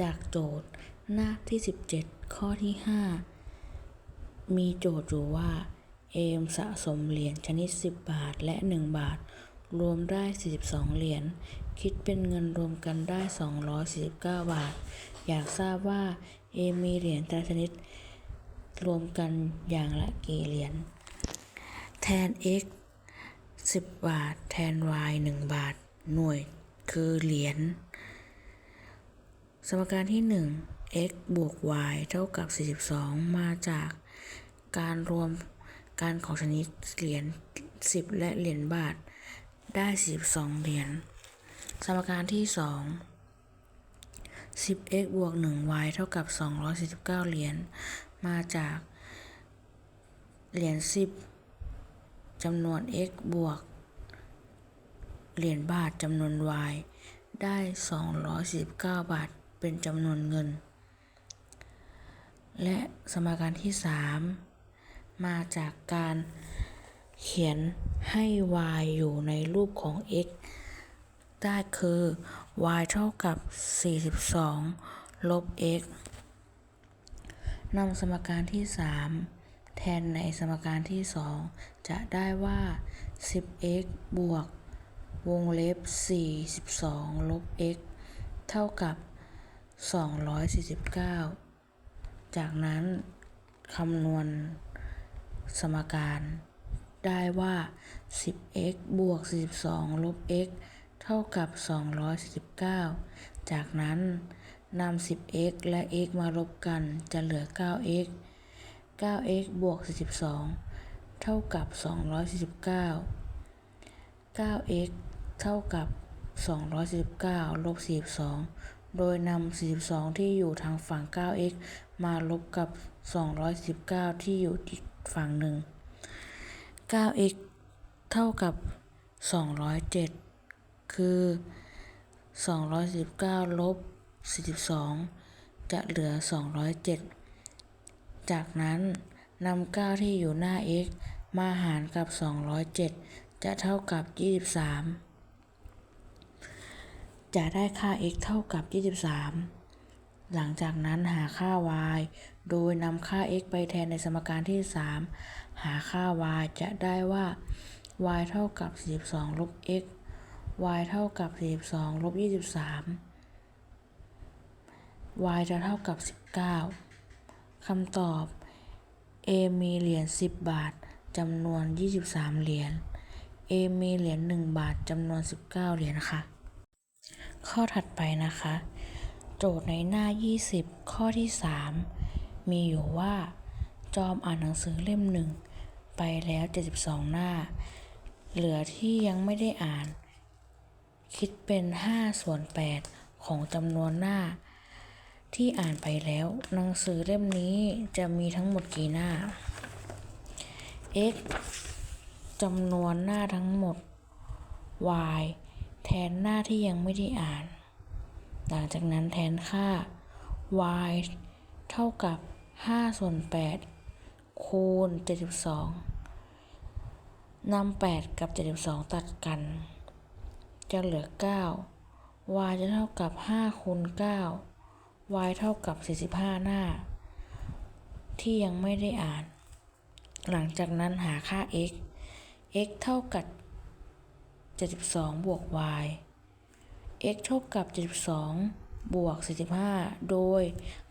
จากโจทย์หน้าที่ 17 ข้อที่ 5 มีโจทย์อยู่ว่า เอมสะสมเหรียญชนิด 10 บาทและ 1 บาท รวมได้ 42 เหรียญ คิดเป็นเงินรวมกันได้ 249 บาท อยากทราบว่า เอมมีเหรียญแต่ละชนิด รวมกันอย่างละกี่เหรียญ แทน x 10 บาท แทน y 1 บาท หน่วยคือเหรียญ สมการที่ 1 x บวก y เท่ากับ 42 มาจากการรวมกันของชนิดเหรียญ10 และเหรียญบาท ได้ 42 เหรียญ สมการที่ 2 10x บวก 1y เท่ากับ 249 เหรียญ มาจากเหรียญ10จำนวน x บวก เหรียญบาทจำนวน y ได้ 249 บาท เป็นจำนวนเงิน และสมการที่ 3 มาจากการเขียนให้ y อยู่ในรูปของ x ได้คือ y เท่ากับ 42 ลบ x นำสมการที่ 3 แทนในสมการที่ 2 จะได้ว่า 10x บวก วงเล็บ 42 ลบ x เท่ากับ 249 จากนั้นคำนวณสมการได้ว่า 10x บวก 42 ลบ x เท่ากับ 249 จากนั้นนำ 10x และ x มาลบกันจะเหลือ 9x 9x บวก 42 เท่ากับ 249 9x เท่ากับ 249 ลบ 42 โดยนำ 42 ที่อยู่ทางฝั่ง 9x มาลบกับ 219 ที่อยู่อีกฝั่งหนึ่ง 9x เท่ากับ 207 คือ 219 ลบ 42 จะเหลือ 207 จากนั้นนำ 9 ที่อยู่หน้า x มาหารกับ 207 จะเท่ากับ 23 จะได้ค่า x เท่ากับ 23 หลังจากนั้นหาค่า y โดยนำค่า x ไปแทนในสมการที่ 3 หาค่า y จะได้ว่า y เท่ากับ 42 ลบ x y เท่ากับ 42 ลบ 23 y จะเท่ากับ 19 คำตอบ A มีเหรียญ 10 บาท จำนวน 23 เหรียญ A มีเหรียญ 1 บาท จำนวน 19 เหรียญค่ะ ข้อถัดไปนะคะ โจทย์ในหน้า 20 ข้อที่ 3 มีอยู่ว่า จอมอ่านหนังสือเล่มหนึ่งไปแล้ว 72 หน้า เหลือที่ยังไม่ได้อ่าน คิดเป็น 5 ส่วน 8 ของจำนวนหน้า ที่อ่านไปแล้วหนังสือเล่มนี้จะมีทั้งหมดกี่หน้า x จำนวนหน้าทั้งหมด y แทนหน้าที่ยังไม่ได้อ่าน หลังจากนั้นแทนค่า y เท่ากับ 5 ส่วน 8 คูณ 72 นำ 8 กับ 72 ตัดกัน จะเหลือ 9 y จะเท่ากับ 5 คูณ 9 y เท่ากับ 45 หน้า ที่ยังไม่ได้อ่าน หลังจากนั้นหาค่า x x เท่ากับ 72 บวก y x เท่ากับ 72 บวก 45 โดย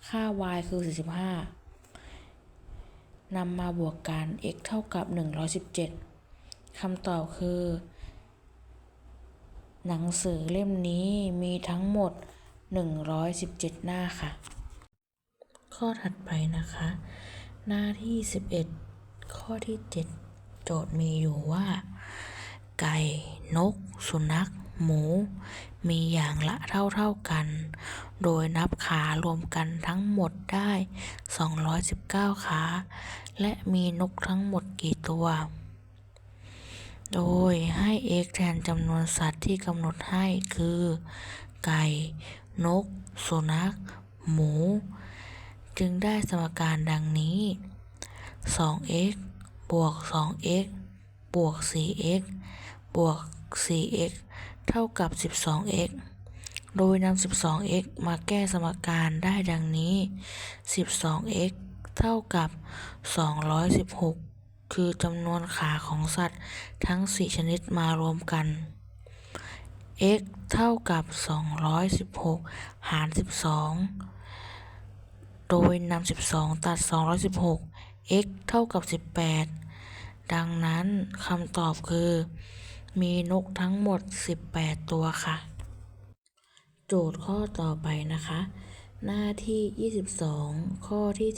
ค่า y คือ 45 นำมาบวกกัน x เท่ากับ 117 คำตอบคือ หนังสือเล่มนี้มีทั้งหมด 117 หน้าค่ะ ข้อถัดไปนะคะ หน้าที่ 11 ข้อที่ 7 โจทย์มีอยู่ว่า ไก่ นก สุนัข หมู มีอย่างละเท่าเท่ากัน โดยนับขารวมกันทั้งหมดได้ 219 ขา และมีนกทั้งหมดกี่ตัว โดยให้ x แทนจำนวนสัตว์ที่กำหนดให้คือ ไก่ นก สุนัข หมู จึงได้สมการดังนี้ 2x บวก 2x บวก 4x บวก 4x เท่ากับ 12x โดยนำ 12x มาแก้สมการได้ดังนี้ 12x เท่ากับ 216 คือจำนวนขาของสัตว์ทั้ง 4 ชนิดมารวมกัน x เท่ากับ 216 หาร 12 โดยนำ 12 ตัด 216 x เท่ากับ 18 ดังนั้นคำตอบคือ มีนกทั้งหมด 18 ตัวค่ะ โจทย์ข้อต่อไปนะคะ หน้าที่ 22 ข้อที่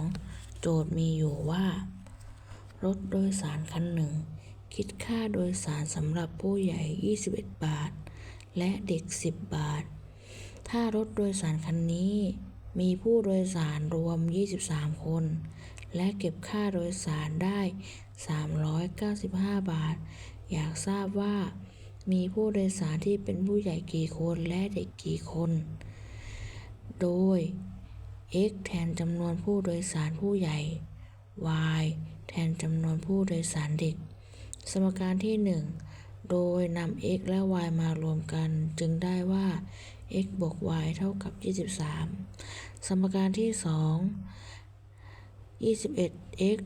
12 โจทย์มีอยู่ว่า รถโดยสารคันหนึ่ง คิดค่าโดยสารสำหรับผู้ใหญ่ 21 บาท และเด็ก 10 บาท ถ้ารถโดยสารคันนี้มีผู้โดยสารรวม 23 คน และเก็บค่าโดยสารได้ 395 บาท อยากทราบว่า มีผู้โดยสารที่เป็นผู้ใหญ่กี่คนและเด็กกี่คน โดย x แทนจำนวนผู้โดยสารผู้ใหญ่ y แทนจำนวนผู้โดยสารเด็ก สมการที่ 1 โดยนำ x และ y มารวมกัน จึงได้ว่า x บวก y เท่ากับ 23 สมการที่ 2 21x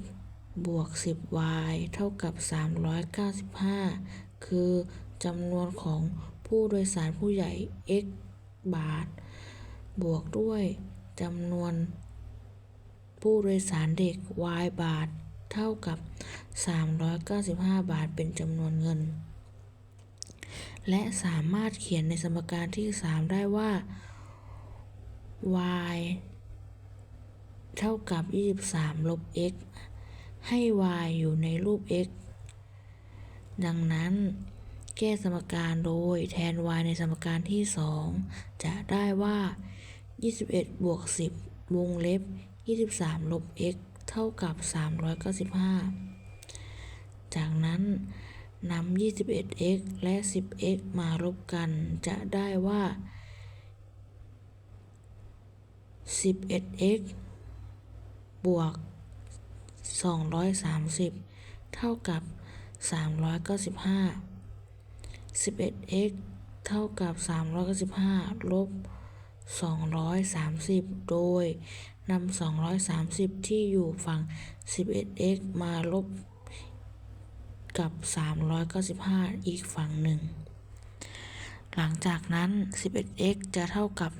บวก 10y เท่ากับ 395 คือจำนวนของผู้โดยสารผู้ใหญ่ x บาท บวกด้วยจำนวน ผู้โดยสารเด็ก y บาท เท่ากับ 395 บาทเป็นจำนวนเงิน และสามารถเขียนในสมการที่ 3 ได้ว่า y เท่ากับ 23 ลบ x ให้ y อยู่ในรูป x ดังนั้น แก้สมการโดยแทน y ในสมการที่ 2 จะได้ว่า 21 บวก 10 วงเล็บ 23 ลบ x เท่ากับ 395 จากนั้นนำ 21x และ 10x มาลบกันจะได้ว่า 11x บวก 230 เท่ากับ 395 11x เท่ากับ 395 ลบ 230 โดยนำ230 ที่อยู่ฝั่ง 11x มาลบกับ 395 อีกฝั่งหนึ่ง หลังจากนั้น 11x จะเท่ากับ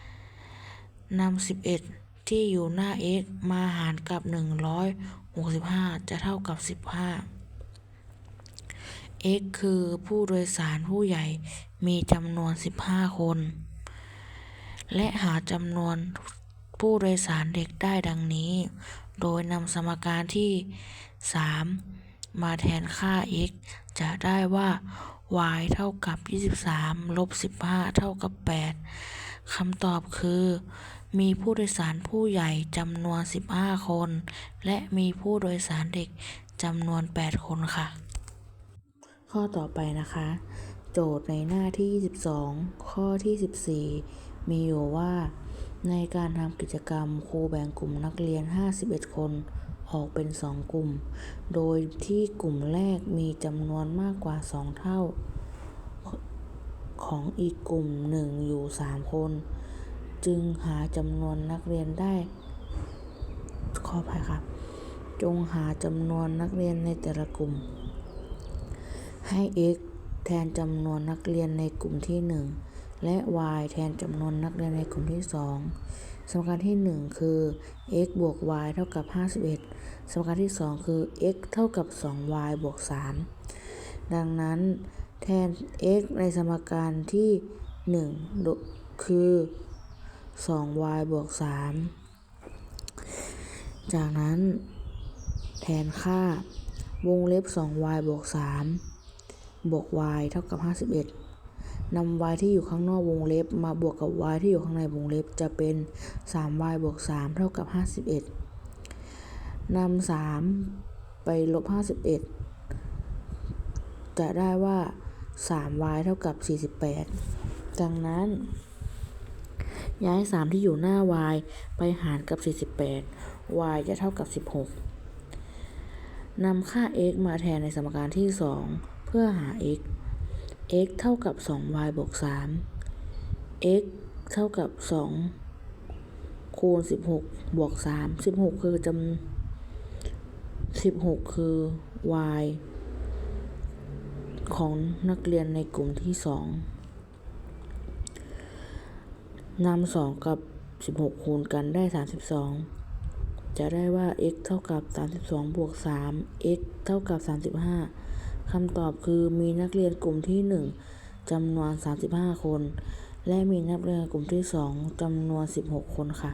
165นำ11 ที่อยู่หน้า x มาหารกับ 165 จะเท่ากับ 15 x คือผู้โดยสารผู้ใหญ่มีจำนวน 15 คน และหาจำนวนผู้โดยสารเด็กได้ดังนี้ โดยนำสมการที่ 3 มาแทนค่า x จะได้ว่า y เท่ากับ 23 ลบ 15 เท่ากับ 8คำตอบคือ มีผู้โดยสารผู้ใหญ่จำนวน 15 คน และมีผู้โดยสารเด็กจำนวน 8 คนค่ะ ข้อต่อไปนะคะ โจทย์ในหน้าที่ 22 ข้อที่ 14 มีอยู่ว่า ในการทำกิจกรรมครูแบ่งกลุ่มนักเรียน 51 คนออกเป็น 2 กลุ่ม โดยที่กลุ่มแรกมีจำนวนมากกว่า 2 เท่า ของอีกกลุ่มหนึ่งอยู่ 3 คน จึงหาจำนวนนักเรียนได้ ขออภัยครับจงหาจำนวนนักเรียนในแต่ละกลุ่ม ให้ x แทนจำนวนนักเรียนในกลุ่มที่ 1 และ y แทนจำนวนนักเรียนในกลุ่มที่ 2สมการที่ 1 คือ x บวก y เท่ากับ 51สมการที่ 2 คือ x เท่ากับ 2y บวก 3 ดังนั้นแทน x ในสมการที่ 1 คือ 2y บวก 3 จากนั้นแทนค่าวงเล็บ 2y บวก 3 บวก y เท่ากับ 51นำ y ที่อยู่ข้างนอกวงเล็บมาบวกกับ y ที่อยู่ข้างในวงเล็บจะเป็น 3y บวก 3 เท่ากับ 51นำ 3 ไปลบ 51 จะได้ว่า 3y เท่ากับ 48 ดังนั้น ย้าย 3 ที่อยู่หน้า y ไปหารกับ 48 y จะเท่ากับ 16นำค่า x มาแทนในสมการที่ 2 เพื่อหา x x เท่ากับ 2y บวก 3 x เท่ากับ 2 คูณ 16 บวก 3 16 คือจำ16 คือ y ของนักเรียนในกลุ่มที่ 2 นำสองกับ 16 คูณกันได้ 32 จะได้ว่า x เท่ากับ 32 บวก 3 x เท่ากับ 35 คำตอบคือมีนักเรียนกลุ่มที่ 1จำนวน 35 คน และมีนักเรียนกลุ่มที่ 2จำนวน 16 คนค่ะ